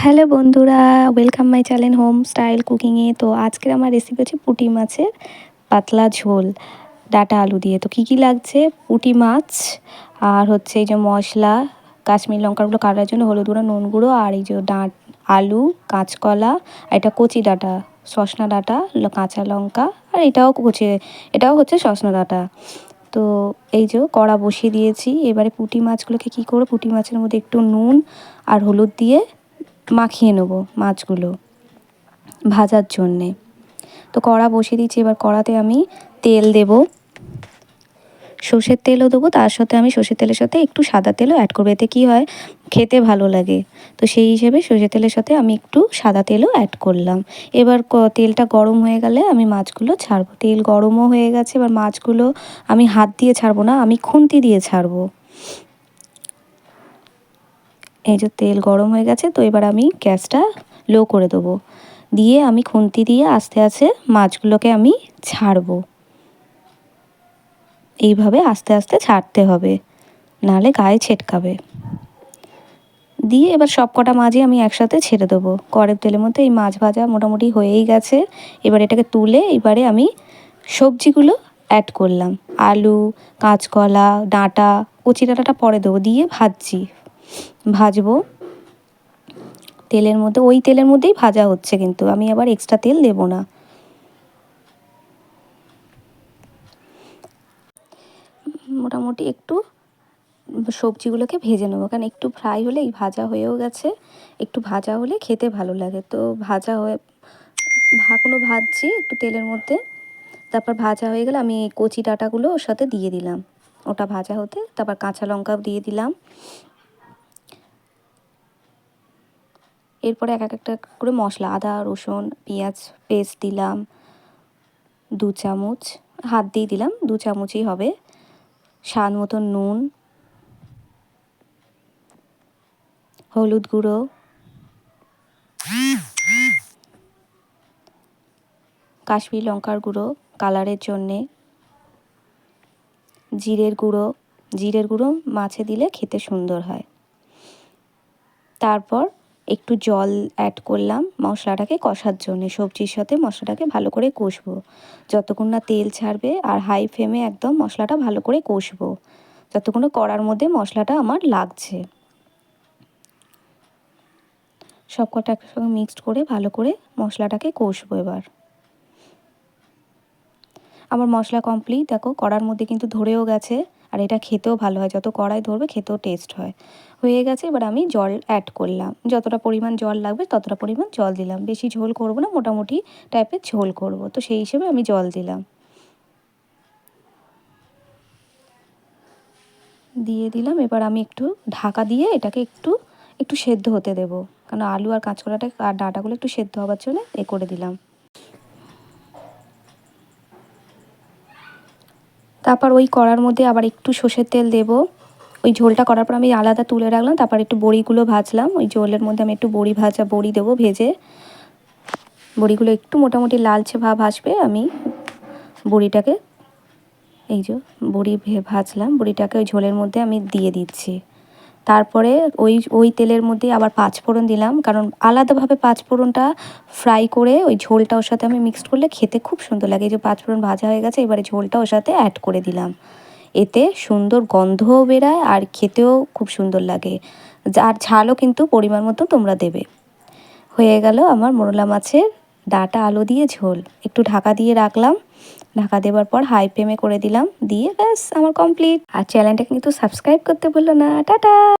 Hello বন্ধুরা welcome my channel home style কুকিংয়ে তো আজকের আমার রেসিপি হচ্ছে পুঁটি মাছের পাতলা ঝোল, ডাটা আলু দিয়ে। তো কী কী লাগছে? পুঁটি মাছ, আর হচ্ছে এই যে মশলা, কাশ্মীর লঙ্কাগুলো কাটার জন্য হলুদ গুঁড়ো, নুন গুঁড়ো, আর এই যে ডাঁট, আলু, কাঁচকলা, আর এটা কচি ডাটা, সসনা ডাটা কাঁচা লঙ্কা, আর এটাও কচি এটাও হচ্ছে সসনা ডাটা। তো এই যে কড়া বসিয়ে দিয়েছি। এবারে পুঁটি মাছগুলোকে কী করে পুঁটি মাছের মধ্যে একটু নুন আর হলুদ দিয়ে মাখিয়ে নেব মাছগুলো ভাজার জন্যে। তো কড়া বসিয়ে দিচ্ছি, এবার কড়াতে আমি তেল দেব। সর্ষের তেলও দেবো, তার সাথে আমি সর্ষের তেলের সাথে একটু সাদা তেলও অ্যাড করব, এতে কী হয়? খেতে ভালো লাগে। তো সেই হিসেবে সর্ষের তেলের সাথে আমি একটু সাদা তেলও অ্যাড করলাম। এবার তেলটা গরম হয়ে গেলে আমি মাছগুলো ছাড়বো। তেল গরমও হয়ে গেছে, এবার মাছগুলো আমি হাত দিয়ে ছাড়বো না, আমি খুন্তি দিয়ে ছাড়বো। এই যে তেল গরম হয়ে গেছে, তো এবার আমি গ্যাসটা লো করে দেবো। দিয়ে আমি খুন্তি দিয়ে আস্তে আস্তে মাছগুলোকে আমি ছাড়বো। এইভাবে আস্তে আস্তে ছাড়তে হবে নাহলে গায়ে ছেটকাবে। দিয়ে এবার সব কটা মাছই আমি একসাথে ছেড়ে দেবো। কড়ের তেলের মধ্যে এই মাছ ভাজা মোটামুটি হয়েই গেছে। এবার এটাকে তুলে এবারে আমি সবজিগুলো অ্যাড করলাম। আলু, কাঁচকলা, ডাঁটা, কচি ডাঁটাটা পরে দেবো, দিয়ে ভাজছি। ভাজবো। তেলের মধ্যে, ওই তেলের মধ্যেই ভাজা হচ্ছে কিন্তু। আমি আবার এক্সট্রা তেল দেব না। মোটামুটি একটু সবজিগুলোকে ভেজে নেব। কারণ একটু ফ্রাই হলে এই ভাজা হয়েও গেছে। একটু ভাজা হলে খেতে ভালো লাগে। তো ভাজা হয়ে, ভাগুলো ভাজছি একটু তেলের মধ্যে। তারপর ভাজা হয়ে গেলে আমি কচি ডাটাগুলো ওর সাথে দিয়ে দিলাম। ওটা ভাজা হতে, তারপর কাঁচা লঙ্কাও দিয়ে দিলাম। এরপরে এক একটা করে মশলা, আদা, রসুন, পেঁয়াজ পেস্ট দিলাম, দু চামচ, হাত দিয়ে দিলাম, দু চামচই হবে স্বাদ মতো নুন, হলুদ গুঁড়ো, কাশ্মীর লঙ্কার গুঁড়ো, কালারের জন্যে, জিরের গুঁড়ো জিরের গুঁড়ো মাছে দিলে খেতে সুন্দর হয়। তারপর একটু জল অ্যাড করলাম, মশলাটাকে কষার জন্যে, সবজির সাথে মশলাটাকে ভালো করে কষবো। যতক্ষণ না তেল ছাড়বে আর হাই ফ্লেমে একদম মশলাটা ভালো করে কষবো, যতক্ষণ কড়ার মধ্যে মশলাটা আমার লাগছে। সব কটা একসঙ্গে মিক্সড করে ভালো করে মশলাটাকে কষবো এবার। আমার মশলা কমপ্লিট দেখো, কড়ার মধ্যে কিন্তু ধরেও গেছে। আর এটা খেতেও ভালো হয়। যত কড়াই ধরবে খেতেও টেস্ট হয়। হয়ে গেছে, এবার আমি জল অ্যাড করলাম। যতটা পরিমাণ জল লাগবে ততটা পরিমাণ জল দিলাম। বেশি ঝোল করব না, মোটামুটি টাইপের ঝোল করব। তো সেই হিসেবে আমি জল দিলাম। দিয়ে দিলাম, এবার আমি একটু ঢাকা দিয়ে এটাকে একটু একটু সেদ্ধ হতে দেবো। কারণ আলু আর কাঁচকলাটা, আর ডাটাগুলো একটু সেদ্ধ হবার জন্য এ করে দিলাম। তারপর ওই কড়ার মধ্যে আবার একটু সর্ষের তেল দেব। ওই ঝোলটা করার পর আমি আলাদা তুলে রাখলাম, তারপর একটু বড়িগুলো ভাজলাম। ওই ঝোলের মধ্যে আমি একটু বড়ি ভাজা, বড়ি দেবো ভেজে। বড়িগুলো একটু মোটামুটি লালচে ভাব আসবে, আমি বড়িটাকে, এই যে বড়ি ভাজলাম। বড়িটাকে ওই ঝোলের মধ্যে আমি দিয়ে দিচ্ছি। তারপরে ওই ওই তেলের মধ্যে আবার পাঁচফোড়ন দিলাম। কারণ আলাদাভাবে পাঁচফোড়নটা ফ্রাই করে ওই ঝোলটা ওর সাথে আমি মিক্সড করলে খেতে খুব সুন্দর লাগে। এই যে পাঁচফোড়ন ভাজা হয়ে গেছে, এবারে ঝোলটা ওর সাথে অ্যাড করে দিলাম। এতে সুন্দর গন্ধও বেরায় আর খেতেও খুব সুন্দর লাগে। আর ঝালও কিন্তু পরিমাণ মতো তোমরা দেবে। হয়ে গেল আমার মোরলা মাছের ডাটা আলু দিয়ে ঝোল। একটু ঢাকা দিয়ে রাখলাম। ঢাকা দেওয়ার পর হাই ফ্লেমে করে দিলাম। দিয়ে ব্যাস, আমার কমপ্লিট আর চ্যানেলটা কিন্তু সাবস্ক্রাইব করতে বলল না। টাটা!